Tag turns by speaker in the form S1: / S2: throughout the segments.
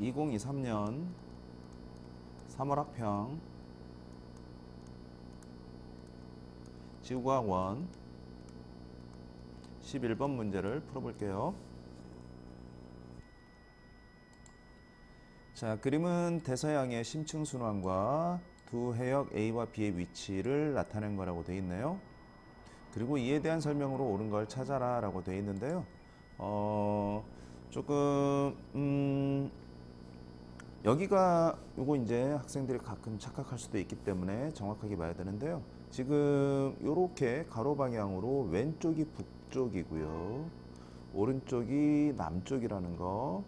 S1: 2023년 3월 학평 지구과학원 11번 문제를 풀어볼게요. 자, 그림은 대서양의 심층 순환과 두 해역 A와 B의 위치를 나타낸 거라고 되어 있네요. 그리고 이에 대한 설명으로 옳은 걸 찾아라 라고 되어 있는데요. 어, 조금, 음, 여기가 요거 이제 학생들이 가끔 착각할 수도 있기 때문에 정확하게 봐야 되는데요. 지금 요렇게 가로 방향으로 왼쪽이 북쪽이고요. 오른쪽이 남쪽이라는 거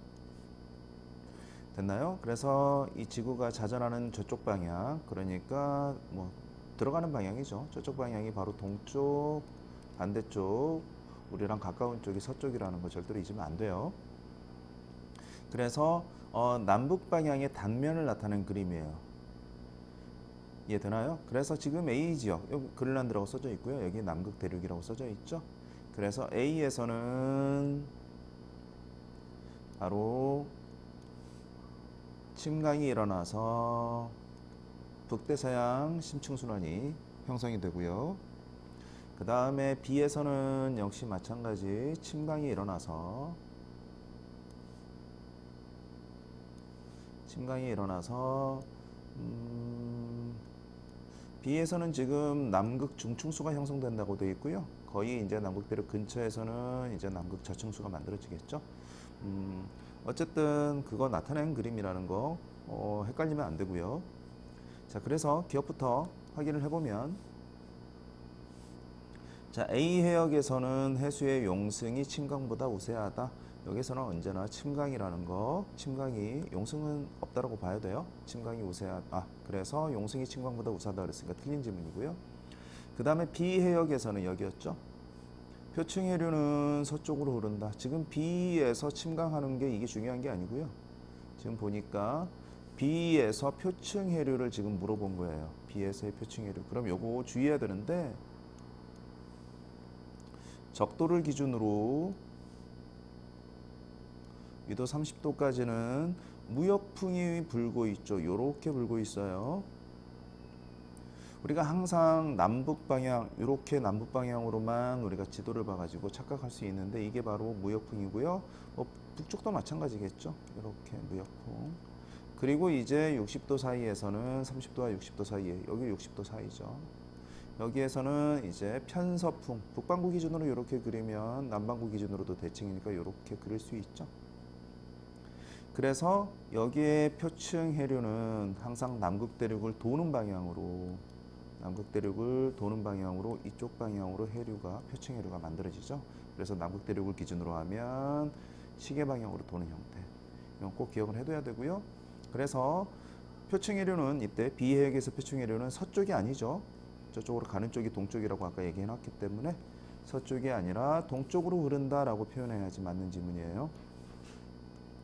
S1: 됐나요? 그래서 이 지구가 자전하는 저쪽 방향 그러니까 뭐 들어가는 방향이죠. 저쪽 방향이 바로 동쪽 반대쪽 우리랑 가까운 쪽이 서쪽이라는 거 절대로 잊으면 안 돼요. 그래서 어, 남북 방향의 단면을 나타낸 그림이에요. 이해되나요? 그래서 지금 A 지역, 여기 그린란드라고 써져 있고요. 여기 남극 대륙이라고 써져 있죠. 그래서 A에서는 바로 침강이 일어나서 북대서양 심층순환이 형성이 되고요. 그 다음에 B에서는 역시 마찬가지 침강이 일어나서 침강이 일어나서 음, B에서는 지금 남극 중층수가 형성된다고 되어 있고요. 거의 이제 남극대륙 근처에서는 이제 남극 저층수가 만들어지겠죠. 음, 어쨌든 그거 나타낸 그림이라는 거 어, 헷갈리면 안 되고요. 자, 그래서 기억부터 확인을 해보면 자, A 해역에서는 해수의 용승이 침강보다 우세하다. 여기서는 언제나 침강이라는 거, 침강이 용승은 없다라고 봐야 돼요. 침강이 우세하다. 아, 그래서 용승이 침강보다 우세하다 그랬으니까 틀린 질문이고요. 그 다음에 B 해역에서는 여기였죠. 표층 해류는 서쪽으로 흐른다. 지금 B에서 침강하는 게 이게 중요한 게 아니고요. 지금 보니까 B에서 표층 해류를 지금 물어본 거예요. B에서의 표층 해류. 그럼 요거 주의해야 되는데 적도를 기준으로 위도 30도까지는 무역풍이 불고 있죠. 요렇게 불고 있어요. 우리가 항상 남북 방향, 이렇게 남북 방향으로만 우리가 지도를 봐가지고 착각할 수 있는데 이게 바로 무역풍이고요. 뭐 북쪽도 마찬가지겠죠. 이렇게 무역풍. 그리고 이제 60도 사이에서는 30도와 60도 사이에 여기 60도 사이죠. 여기에서는 이제 편서풍, 북반구 기준으로 이렇게 그리면 남반구 기준으로도 대칭이니까 이렇게 그릴 수 있죠. 그래서 여기에 표층 해류는 항상 남극 대륙을 도는 방향으로 남극 대륙을 도는 방향으로 이쪽 방향으로 해류가 표층 해류가 만들어지죠. 그래서 남극 대륙을 기준으로 하면 시계 방향으로 도는 형태. 이건 꼭 기억을 해둬야 되고요. 그래서 표층 해류는 이때 비해역에서 표층 해류는 서쪽이 아니죠. 저쪽으로 가는 쪽이 동쪽이라고 아까 얘기해 놨기 때문에 서쪽이 아니라 동쪽으로 흐른다라고 표현해야지 맞는 지문이에요.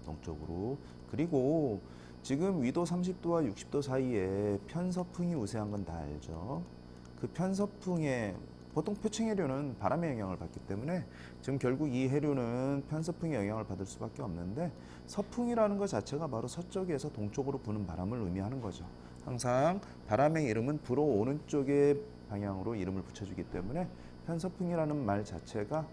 S1: 동쪽으로. 그리고 지금 위도 30도와 60도 사이에 편서풍이 우세한 건 다 알죠. 그 편서풍에 보통 표층 해류는 바람의 영향을 받기 때문에 지금 결국 이 해류는 편서풍의 영향을 받을 수밖에 없는데 서풍이라는 것 자체가 바로 서쪽에서 동쪽으로 부는 바람을 의미하는 거죠. 항상 바람의 이름은 불어오는 쪽의 방향으로 이름을 붙여주기 때문에 편서풍이라는 말 자체가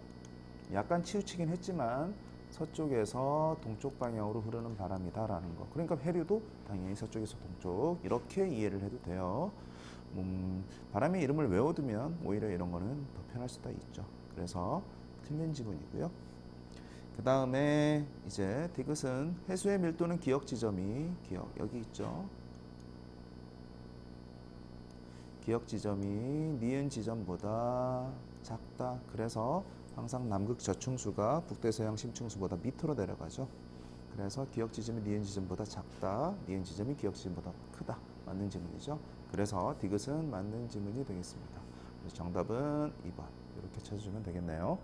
S1: 약간 치우치긴 했지만 서쪽에서 동쪽 방향으로 흐르는 바람이다라는 거. 그러니까 해류도 당연히 서쪽에서 동쪽 이렇게 이해를 해도 돼요. 음, 바람의 이름을 외워두면 오히려 이런 거는 더 편할 수도 있죠. 그래서 틀린 지문이고요. 그 다음에 이제 디귿은 해수의 밀도는 기억 지점이 기억 여기 있죠. 기억 지점이 니은 지점보다 작다. 그래서 항상 남극 저층수가 북대서양 심층수보다 밑으로 내려가죠. 그래서 기억 지점이 니은 지점보다 작다. 니은 지점이 기억 지점보다 크다. 맞는 지문이죠. 그래서 디귿은 맞는 지문이 되겠습니다. 정답은 2번 이렇게 찾아주면 되겠네요.